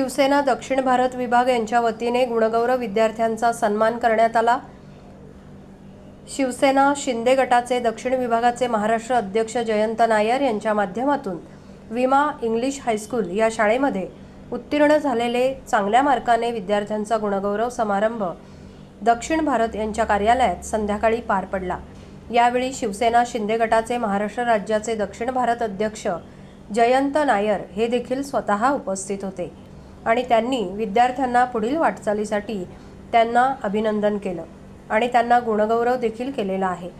शिवसेना दक्षिण भारत विभाग यांच्या वतीने गुणगौरव विद्यार्थ्यांचा सन्मान करण्यात आला. शिवसेना शिंदे गटाचे दक्षिण विभागाचे महाराष्ट्र अध्यक्ष जयंत नायर यांच्या माध्यमातून विमा इंग्लिश हायस्कूल या शाळेमध्ये उत्तीर्ण झालेले चांगल्या मार्काने विद्यार्थ्यांचा गुणगौरव समारंभ दक्षिण भारत यांच्या कार्यालयात संध्याकाळी पार पडला. यावेळी शिवसेना शिंदे गटाचे महाराष्ट्र राज्याचे दक्षिण भारत अध्यक्ष जयंत नायर हे देखील स्वतः उपस्थित होते. आणि त्यांनी विद्यार्थ्यांना पुढील वाटचालीसाठी त्यांना अभिनंदन केलं. आणि त्यांना गुणगौरव देखील केलेला आहे.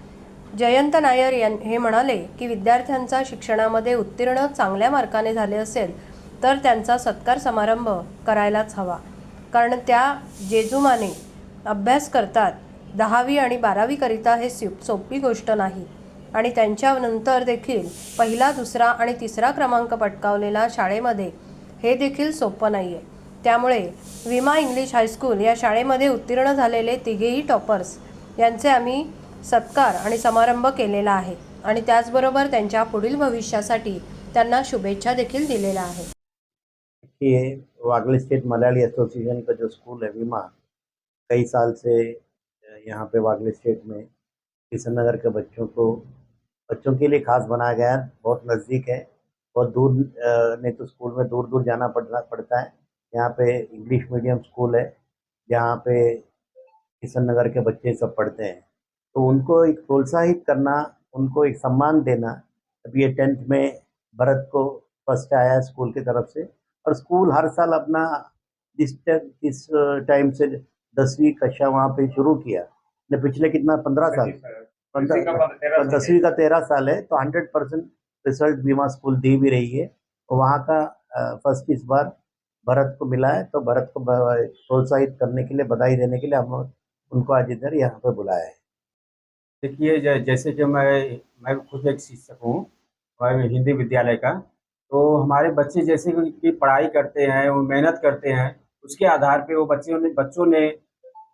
जयंत नायर यां हे म्हणाले की विद्यार्थ्यांचा शिक्षणामध्ये उत्तीर्ण चांगल्या मार्काने झाले असेल तर त्यांचा सत्कार समारंभ करायलाच हवा. कारण त्या जेजुमाने अभ्यास करतात दहावी आणि बारावीकरिता हे सि सोपी गोष्ट नाही. आणि त्यांच्यानंतर देखील पहिला दुसरा आणि तिसरा क्रमांक पटकावलेला शाळेमध्ये हे देखील सोपं नाही आहे त्यामुळे विमा इंग्लिश हायस्कूल या शाळेमध्ये उत्तीर्ण झालेले तिघेही टॉपर्स यांचे आम्ही सत्कार आणि समारंभ केलेला आहे आणि त्याचबरोबर त्यांच्या पुढील भविष्यासाठी त्यांना शुभेच्छा देखील दिलेल्या आहे ये वागले स्टेट मलयाली एसोसिएशन का जो स्कूल है विमा कई साल से यहाँ पे वागले स्टेट में किशन नगर के बच्चों को बच्चों के लिए खास बनाया गया है बहुत नज़दीक है। बहुत दूर नहीं तो स्कूल में दूर दूर जाना पड़ना पड़ता है। यहाँ पे इंग्लिश मीडियम स्कूल है जहाँ पे किशन नगर के बच्चे सब पढ़ते हैं। तो उनको एक प्रोत्साहित करना उनको एक सम्मान देना अभी ये टेंथ में भरत को फ़र्स्ट आया है स्कूल की तरफ़ से। और स्कूल हर साल अपना जिस इस टाइम से दसवीं कक्षा वहाँ पे शुरू किया ने पिछले कितना पंद्रह साल? पंद्रह दसवीं का तेरह साल है। तो हंड्रेड परसेंट रिज़ल्ट बीमा स्कूल दी भी रही है। वहाँ का फ़र्स्ट इस बार भरत को मिला है तो भरत को प्रोत्साहित करने के लिए बधाई देने के लिए हम उनको आज इधर यहाँ पे बुलाया है। देखिए जैसे कि मैं मैं खुद एक शिक्षक हूँ हिंदी विद्यालय का तो हमारे बच्चे जैसे कि पढ़ाई करते हैं वो मेहनत करते हैं उसके आधार पे वो बच्चों ने बच्चों ने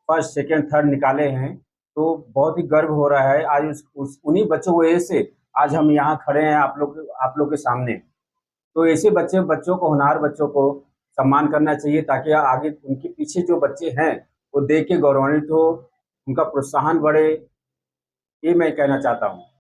फ़र्स्ट सेकंड थर्ड निकाले हैं तो बहुत ही गर्व हो रहा है। आज उस, उस उन्हीं बच्चों की वजह से आज हम यहाँ खड़े हैं आप लोग आप लोग के सामने। तो ऐसे बच्चे, बच्चों को, होनहार बच्चों को सम्मान करना चाहिए ताकि आगे उनके पीछे जो बच्चे हैं, वो देख के गौरवान्वित हो, उनका प्रोत्साहन बढ़े, ये मैं कहना चाहता हूँ।